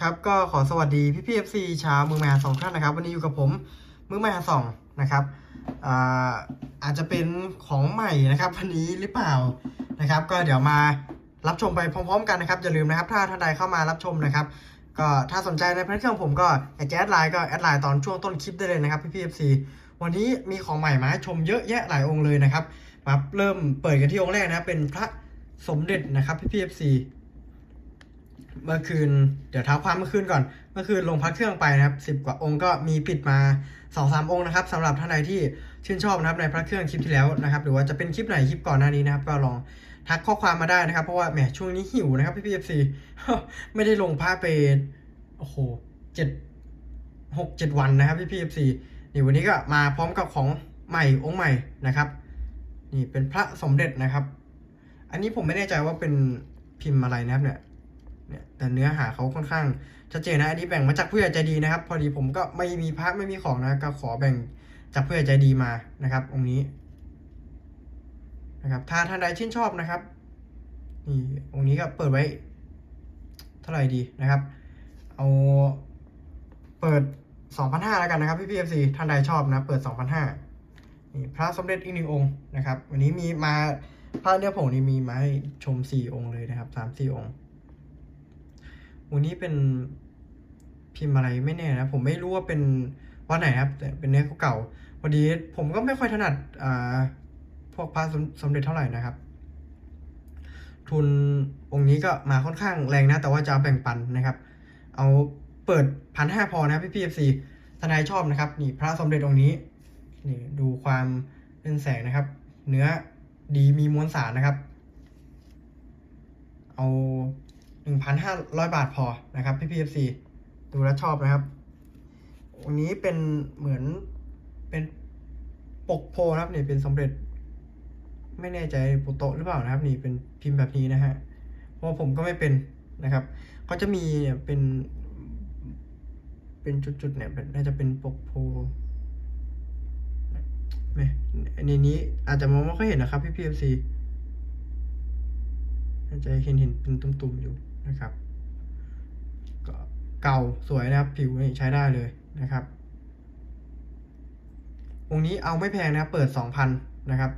ครับก็ขอสวัสดีพี่พีเอฟซีชาวมืองมหาสองท่านนะครับ วันนี้อยู่กับผมมืองมหาสองนะครับอาอาจจะเป็นของใหม่นะครับวันนี้หรือเปล่านะครับ ก็เดี๋ยวมารับชมไปพร้อมๆกันนะครับอย่าลืมนะครับ ถ้าท่านใดเข้ามารับชมนะครับ ก็ถ้าสนใจในพระเครื่องผมก็อยากจะแอดไลน์ก็แอดไลน์ตอนช่วงต้นคลิปได้เลยนะครับพี่พีเอฟซีวันนี้มีของใหม่มาให้ชมเยอะแยะหลายองค์เลยนะครับมาเริ่มเปิดกันที่องค์แรกนะเป็นพระสมเด็จนะครับพี่พีเอฟซี เมื่อคืน เดี๋ยวเท้าความเมื่อคืนก่อน เมื่อคืนลงพักเครื่องไปนะครับสิบกว่าองค์ก็มีปิดมาสองสามองค์นะครับสำหรับท่านใดที่ชื่นชอบนะครับในพระเครื่องคลิปที่แล้วนะครับหรือว่าจะเป็นคลิปไหนคลิปก่อนหน้านี้นะครับ ก็ลองทักข้อความมาได้นะครับ เพราะว่าแหมช่วงนี้หิวนะครับพี่พีเอฟซีไม่ได้ลงภาพไปโอ้โหเจ็ดหกเจ็ดวันนะครับพี่พีเอฟซีนี่วันนี้ก็มาพร้อมกับของใหม่องค์ใหม่นะครับ นี่เป็นพระสมเด็จนะครับ อันนี้ผมไม่แน่ใจว่าเป็นพิมพ์อะไรนะครับเนี่ย เนี่ยแต่เนื้อหาเขาค่อนข้างชัดเจนนะอันนี้แบ่งมาจากผู้ใหญ่ใจดีนะครับ พอดีผมก็ไม่มีพระไม่มีของนะก็ขอแบ่งจากผู้ใหญ่ใจดีมานะครับ องค์นี้นะครับถ้าท่านใดชื่นชอบนะครับนี่องค์นี้ก็เปิดไว้ เท่าไหร่ดีนะครับ เอาเปิด2,500แล้วกันนะครับพี่พีเอฟซีท่านใดชอบนะเปิด2,500นี่พระสมเด็จอีกหนึ่งองค์นะครับ วันนี้มีมาพระเนื้อผงนี่มีมาให้ชมสี่องค์เลยนะครับสามสี่องค์ วันนี้เป็นพิมพ์อะไรไม่แน่นะ ผมไม่รู้ว่าเป็นวัดไหนครับ แต่เป็นเนื้อเก่าพอดีผมก็ไม่ค่อยถนัดอ่าพวกพระสมสมเด็จเท่าไหร่นะครับ ทุนองค์นี้ก็มาค่อนข้างแรงนะ แต่ว่าจะแบ่งปันนะครับ เอาเปิดพันห้าพอนะครับพี่พีเอฟซีทนายชอบนะครับ นี่พระสมเด็จองค์นี้นี่ดูความเป็นแสงนะครับ เนื้อดีมีมวลสารนะครับ เอา 1,500 บาทพอนะครับพี่พีเอฟซีดูแลชอบนะครับวันนี้เป็นเหมือนเป็นปกโพนะครับนี่เป็นสำเร็จ ไม่แน่ใจปุโตหรือเปล่านะครับ นี่เป็นพิมพ์แบบนี้นะฮะเพราะผมก็ไม่เป็นนะครับ ก็จะมีเนี่ยเป็น เป็นจุดๆเนี่ยน่าจะเป็นปกโพไม่อันนี้นี้อาจจะมองไม่ค่อยเห็นนะครับพี่พีเอฟซีน่าจะเห็นเห็นเป็นตุ่มๆอยู่ นะครับ ก็เก่าสวยนะครับ ผิวนี่ใช้ได้เลยนะครับองค์นี้เอาไม่แพงนะครับเปิดสองพันนะครับ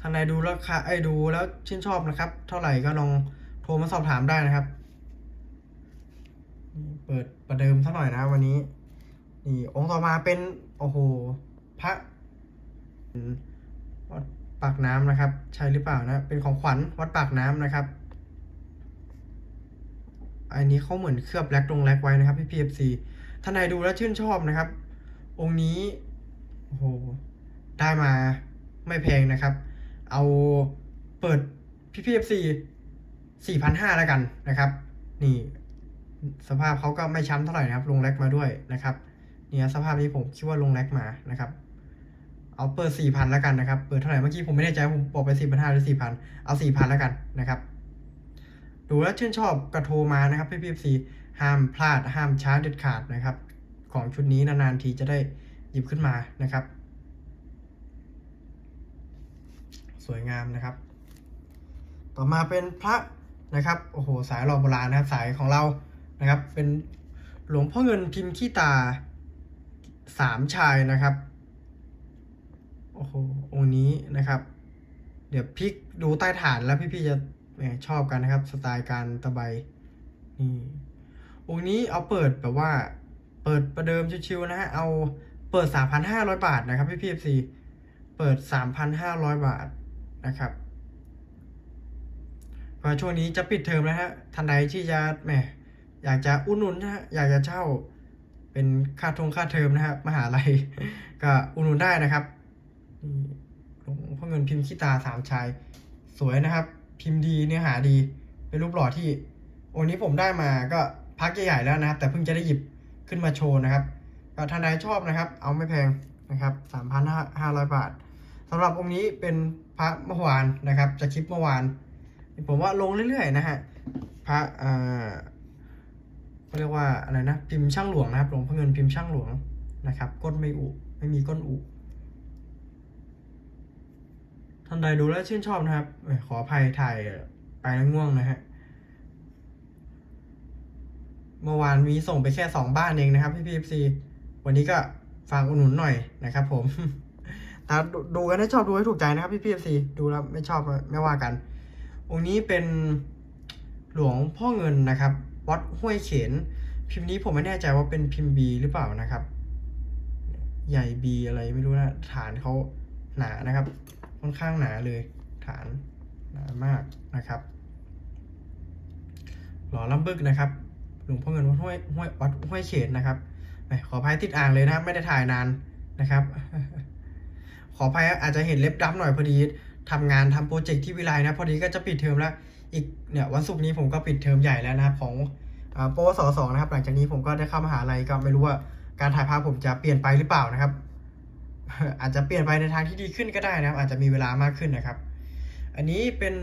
ท่านใดดูราคาไอ้ดูแล้วชื่นชอบนะครับ เท่าไหร่ก็ลองโทรมาสอบถามได้นะครับ เปิดประเดิมสักหน่อยนะวันนี้ นี่องค์ต่อมาเป็น โอ้โห พระ ปากน้ำนะครับ ใช่หรือเปล่านะ เป็นของขวัญวัดปากน้ำนะครับ อันนี้เขาเหมือนเคลือบแลกลงแลกไว้นะครับพี่พีเอฟซีท่านใดดูแล้วชื่นชอบนะครับ องค์นี้โอ้โหได้มาไม่แพงนะครับ เอาเปิดพี่พีเอฟซีสี่พันห้าแล้วกันนะครับ นี่สภาพเขาก็ไม่ช้ำเท่าไหร่นะครับลงแลกมาด้วยนะครับ เนี่ยสภาพนี้ผมคิดว่าลงแลกมานะครับ เอาเปิดสี่พันแล้วกันนะครับ เปิดเท่าไหร่เมื่อกี้ผมไม่แน่ใจผมบอกไปสี่พันห้าหรือสี่พันเอาสี่พันแล้วกันนะครับ ดูแล้วชื่นชอบกระโทรมานะครับพี่พีเอฟซีห้ามพลาดห้ามช้าเด็ดขาดนะครับ ของชุดนี้นานๆทีจะได้หยิบขึ้นมานะครับ สวยงามนะครับ ต่อมาเป็นพระนะครับโอ้โหสายหล่อโบราณนะครับสายของเรานะครับ เป็นหลวงพ่อเงินพิมพ์ขี้ตาสามชายนะครับ อ้โหองค์นี้นะครับ เดี๋ยวพลิกดูใต้ฐานแล้วพี่ๆจะชอบกันนะครับ สไตล์การตะไบนี่องค์นี้เอาเปิดแบบว่า เปิดประเดิมชิวๆนะฮะเอาเปิด 3,500 บาทนะครับพี่ๆ FC เปิด 3,500 บาทนะครับก็ช่วงนี้จะปิดเทอมแล้วฮะทันใดที่จะแหมอยากจะอุดหนุนนะฮะอยากจะเช่าเป็นค่าทงค่าเทอมนะครับมหาลัยก็อุดหนุนได้นะครับ หลวงพ่อเงินพิมพ์ขี้ตาสามชายสวยนะครับ พิมพ์ดีเนื้อหาดี เป็นรูปหล่อที่วันนี้ผมได้มาก็พักใหญ่ๆแล้วนะครับ แต่เพิ่งจะได้หยิบขึ้นมาโชว์นะครับก็ท่านใดชอบนะครับ เอาไม่แพงนะครับสามพันห้าร้อยบาทสำหรับองค์นี้เป็นพระเมื่อวานนะครับจะคลิปเมื่อวาน ผมว่าลงเรื่อยๆนะฮะพระเอ่อเขาเรียกว่าอะไรนะพิมพ์ช่างหลวงนะครับหลวงพ่อเงินพิมพ์ช่างหลวงนะครับก้นไม่อุไม่มีก้นอุ ท่านใดดูแล้วชื่นชอบนะครับ ขออภัยถ่ายไปแล้วง่วงนะฮะ เมื่อวานมีส่งไปแค่สองบ้านเองนะครับพี่พีซีวันนี้ก็ฝากอุดหนุนหน่อยนะครับ ผมแต่ดูดูกันให้ชอบดูให้ถูกใจนะครับพี่พีซีดูแล้วไม่ชอบไม่ว่ากัน องค์นี้เป็นหลวงพ่อเงินนะครับวัดห้วยเขน พิมพ์นี้ผมไม่แน่ใจว่าเป็นพิมพ์บีหรือเปล่านะครับ ใหญ่บีอะไรไม่รู้นะฐานเขาหนานะครับ ค่อนข้างหนาเลยฐานหนามากนะครับหล่อลำบึกนะครับหลวงพ่อเงินวัดห้วยห้วยวัดห้วยเขนนะครับขออภัยติดอ่างเลยนะครับ ไม่ได้ถ่ายนานนะครับ ขออภัยอาจจะเห็นเล็บดำหน่อยพอดีทำงานทำโปรเจกต์ที่วิไลนะ พอดีก็จะปิดเทอมแล้ว อีกเนี่ยวันศุกร์นี้ผมก็ปิดเทอมใหญ่แล้วนะครับของอ่าปวสสองนะครับ หลังจากนี้ผมก็ได้เข้ามหาลัยก็ไม่รู้ว่าการถ่ายภาพผมจะเปลี่ยนไปหรือเปล่านะครับ อาจจะเปลี่ยนไปในทางที่ดีขึ้นก็ได้นะครับ อาจจะมีเวลามากขึ้นนะครับ อันนี้เป็น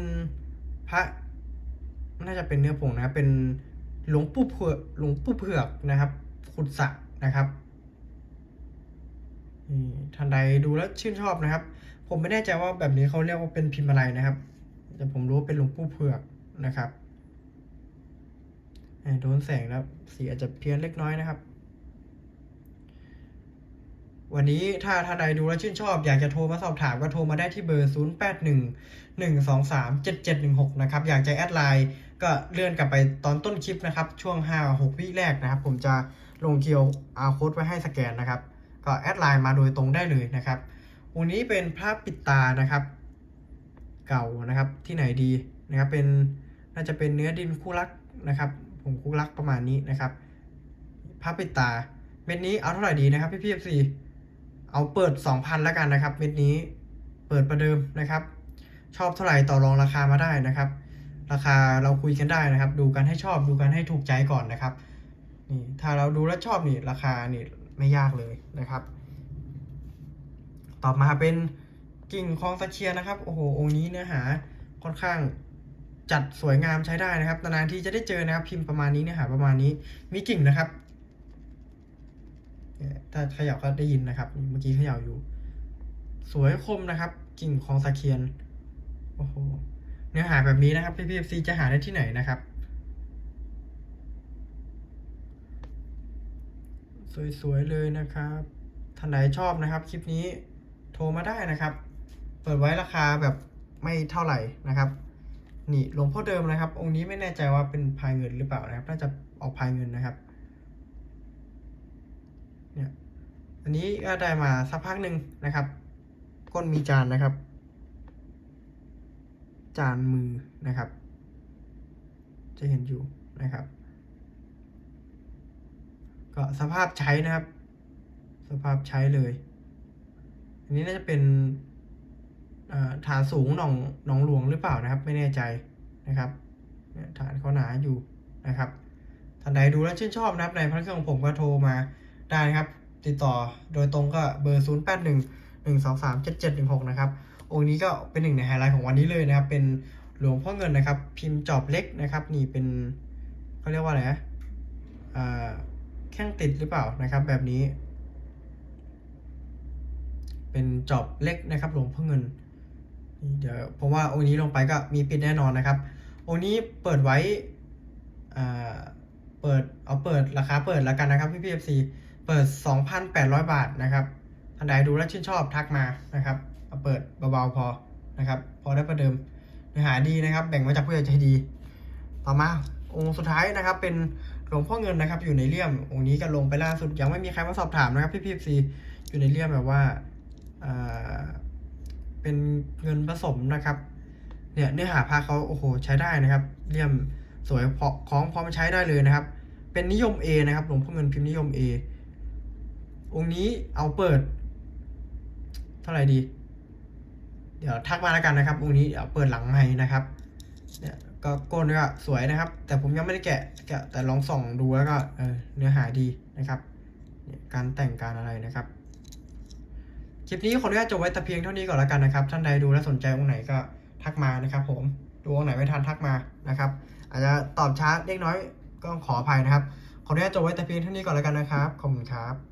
พระน่าจะเป็นเนื้อผงนะครับเป็นหลวงปู่เผือกหลวงปู่เผือกนะครับ ขุดสะนะครับท่านใดดูแล้วชื่นชอบนะครับ ผมไม่แน่ใจว่าแบบนี้เขาเรียกว่าเป็นพิมพ์อะไรนะครับ แต่ผมรู้ว่าเป็นหลวงปู่เผือกนะครับโดนแสงแล้วสีอาจจะเพี้ยนเล็กน้อยนะครับ วันนี้ถ้าท่านใดดูแลชื่นชอบ อยากจะโทรมาสอบถามก็โทรมาได้ที่เบอร์ 0 8 1 1 2 3 7 7 1 6 นะครับ อยากจะแอดไลน์ก็เลื่อนกลับไปตอนต้นคลิปนะครับ ช่วง 5 6 วิแรกนะครับ ผมจะลงเคียวอาโค้ดไว้ให้สแกนนะครับ ก็แอดไลน์มาโดยตรงได้เลยนะครับวันนี้เป็นพระปิดตานะครับ เก่านะครับที่ไหนดีนะครับเป็นน่าจะเป็นเนื้อดินคู่รักนะครับ ผมคู่รักประมาณนี้นะครับพระปิดตาเม็ดนี้เอาเท่าไหร่ดีนะครับพี่พี่เอฟซี เอาเปิด 2,000 แล้วกันนะครับ เม็ดนี้เปิดประเดิมนะครับ ชอบเท่าไหร่ต่อรองราคามาได้นะครับ ราคาเราคุยกันได้นะครับ ดูกันให้ชอบดูกันให้ถูกใจก่อนนะครับนี่ถ้าเราดูแล้วชอบนี่ราคานี่ไม่ยากเลยนะครับ ต่อมาเป็นกิ่งคลองตะเคียนนะครับโอ้โหองค์นี้เนื้อหาค่อนข้างจัดสวยงามใช้ได้นะครับนานๆที่จะได้เจอนะครับ พิมพ์ประมาณนี้เนื้อหาประมาณนี้มีกิ่งนะครับ ถ้าเขย่าก็ได้ยินนะครับ เมื่อกี้เขย่าอยู่ สวยคมนะครับ กิ่งคองตะเคียนโอ้โหเนื้อหาแบบนี้นะครับ พี่พีเอฟซีจะหาได้ที่ไหนนะครับ สวยๆเลยนะครับท่านใดชอบนะครับ คลิปนี้โทรมาได้นะครับ เปิดไว้ราคาแบบไม่เท่าไหร่นะครับ นี่หลวงพ่อเดิมนะครับ องค์นี้ไม่แน่ใจว่าเป็นพายเงินหรือเปล่านะครับ น่าจะออกพายเงินนะครับ เนี่ยอันนี้ก็ได้มาสักพักหนึ่งนะครับ ก้นมีจานนะครับ จานมือนะครับ จะเห็นอยู่นะครับ ก็สภาพใช้นะครับ สภาพใช้เลย อันนี้น่าจะเป็นฐานสูงหนองหนองหลวงหรือเปล่านะครับ ไม่แน่ใจนะครับฐานเขาหนาอยู่นะครับท่านใดดูแล้วชื่นชอบนะครับในพระเครื่องของผมก็โทรมา ได้นะครับ ติดต่อโดยตรงก็เบอร์ 0 8 1 1 2 3 7 7 1 6 นะครับ องค์นี้ก็เป็นหนึ่งในไฮไลท์ของวันนี้เลยนะครับ เป็นหลวงพ่อเงินนะครับ พิมพ์จอบเล็กนะครับ นี่เป็นเขาเรียกว่าอะไรนะอ่าแข้งติดหรือเปล่านะครับ แบบนี้ เป็นจอบเล็กนะครับหลวงพ่อเงินเดี๋ยวเพราะว่าองค์นี้ลงไปก็มีปิดแน่นอนนะครับ องค์นี้เปิดไว้อ่าเปิดเอาเปิดราคาเปิดแล้วกันนะครับพี่พีเอฟซี เปิด 2,800 บาทนะครับท่านใดดูแล้วชื่นชอบทักมานะครับเอาเปิดเบาๆพอนะครับพอได้ประเดิมเนื้อหาดีนะครับ แบ่งมาจากผู้ใหญ่ใจดี ต่อมาองค์สุดท้ายนะครับ เป็นหลวงพ่อเงินนะครับ อยู่ในเลี่ยมองค์นี้ก็ลงไปล่าสุดยังไม่มีใครมาสอบถามนะครับพี่พีซีอยู่ในเลี่ยมแบบว่าอ่าเป็นเงินผสมนะครับ เนี่ยเนื้อหาพาเขาโอ้โหใช้ได้นะครับเลี่ยมสวยพอของพร้อมใช้ได้เลยนะครับ เป็นนิยม A นะครับหลวงพ่อเงินพิมพ์นิยม A องค์นี้เอาเปิด เท่าไหร่ดี เดี๋ยวทักมาแล้วกันนะครับ องค์นี้เดี๋ยวเปิดหลังใหม่นะครับ เนี่ยก็โกนก็สวยนะครับ แต่ผมยังไม่ได้แกะแกะแต่ลองส่องดูแล้วก็เออเนื้อหาดีนะครับการแต่งการอะไรนะครับ คลิปนี้ขออนุญาตจบไว้แต่เพียงเท่านี้ก่อนแล้วกันนะครับ ท่านใดดูและสนใจองค์ไหนก็ทักมานะครับ ผมดูองค์ไหนไม่ทันทักมานะครับ อาจจะตอบช้าเล็กน้อยก็ขออภัยนะครับ ขออนุญาตจบไว้แต่เพียงเท่านี้ก่อนแล้วกันนะครับ ขอบคุณครับ